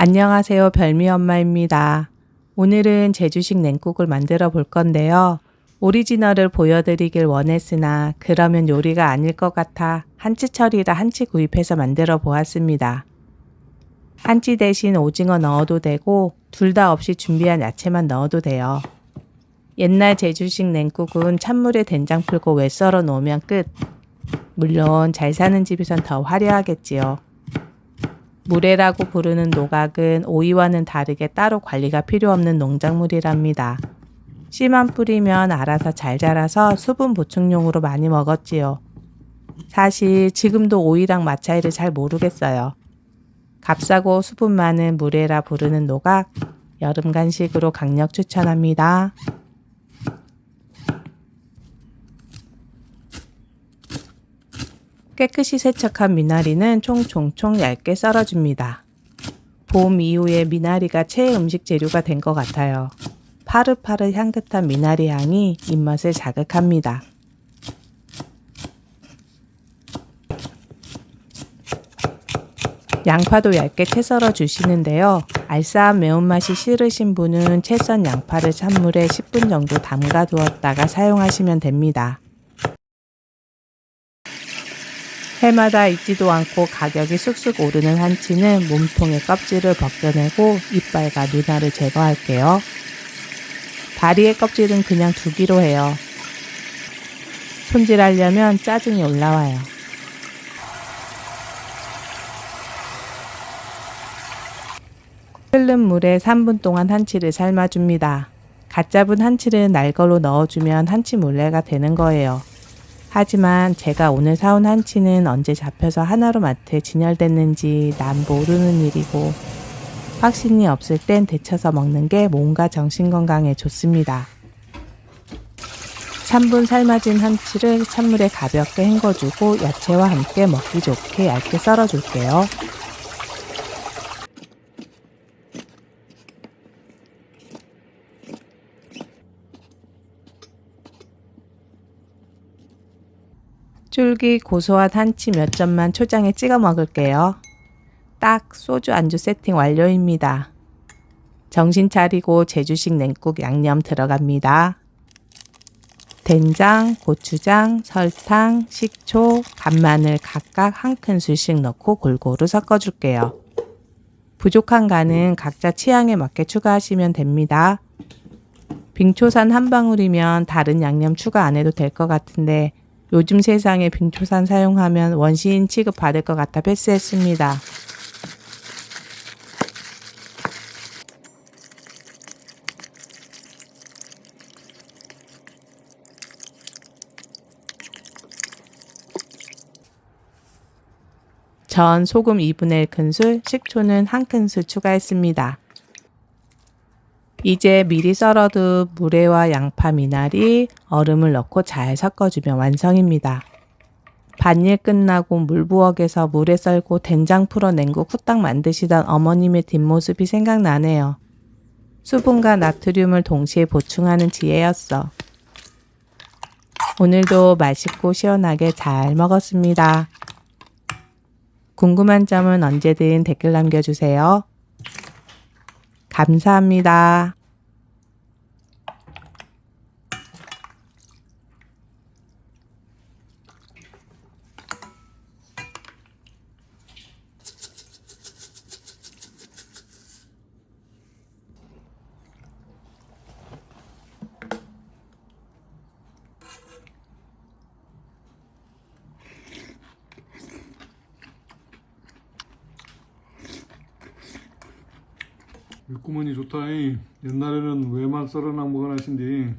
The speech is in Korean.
안녕하세요. 별미 엄마입니다. 오늘은 제주식 냉국을 만들어 볼 건데요. 오리지널을 보여드리길 원했으나 그러면 요리가 아닐 것 같아 한치철이라 한치 구입해서 만들어 보았습니다. 한치 대신 오징어 넣어도 되고 둘 다 없이 준비한 야채만 넣어도 돼요. 옛날 제주식 냉국은 찬물에 된장 풀고 외 썰어 놓으면 끝. 물론 잘 사는 집에선 더 화려하겠지요. 물회라고 부르는 노각은 오이와는 다르게 따로 관리가 필요 없는 농작물이랍니다. 씨만 뿌리면 알아서 잘 자라서 수분 보충용으로 많이 먹었지요. 사실 지금도 오이랑 맛 차이를 잘 모르겠어요. 값싸고 수분 많은 물회라 부르는 노각, 여름 간식으로 강력 추천합니다. 깨끗이 세척한 미나리는 총총총 얇게 썰어줍니다. 봄 이후에 미나리가 최애 음식 재료가 된 것 같아요. 파릇파릇 향긋한 미나리 향이 입맛을 자극합니다. 양파도 얇게 채 썰어 주시는데요. 알싸한 매운맛이 싫으신 분은 채 썬 양파를 찬물에 10분 정도 담가 두었다가 사용하시면 됩니다. 해마다 잊지도 않고 가격이 쑥쑥 오르는 한치는 몸통의 껍질을 벗겨내고 이빨과 눈알을 제거할게요. 다리의 껍질은 그냥 두기로 해요. 손질하려면 짜증이 올라와요. 끓는 물에 3분 동안 한치를 삶아줍니다. 갓 잡은 한치를 날걸로 넣어주면 한치 물레가 되는 거예요. 하지만 제가 오늘 사온 한치는 언제 잡혀서 하나로 마트에 진열됐는지 난 모르는 일이고 확신이 없을 땐 데쳐서 먹는 게 몸과 정신 건강에 좋습니다. 3분 삶아진 한치를 찬물에 가볍게 헹궈주고 야채와 함께 먹기 좋게 얇게 썰어줄게요. 쫄깃 고소한 한 치 몇 점만 초장에 찍어 먹을게요. 딱 소주 안주 세팅 완료입니다. 정신 차리고 제주식 냉국 양념 들어갑니다. 된장, 고추장, 설탕, 식초, 간마늘 각각 한 큰술씩 넣고 골고루 섞어줄게요. 부족한 간은 각자 취향에 맞게 추가하시면 됩니다. 빙초산 한 방울이면 다른 양념 추가 안 해도 될 것 같은데 요즘 세상에 빙초산 사용하면 원시인 취급 받을 것 같아 패스했습니다. 전 소금 2분의 1 큰술, 식초는 1큰술 추가했습니다. 이제 미리 썰어둔 물회와 양파 미나리, 얼음을 넣고 잘 섞어주면 완성입니다. 반일 끝나고 물부엌에서 물에 썰고 된장 풀어 냉국 후딱 만드시던 어머님의 뒷모습이 생각나네요. 수분과 나트륨을 동시에 보충하는 지혜였어. 오늘도 맛있고 시원하게 잘 먹었습니다. 궁금한 점은 언제든 댓글 남겨주세요. 감사합니다. 일구머니 좋다. 이. 옛날에는 왜만 썰어나 먹어나신디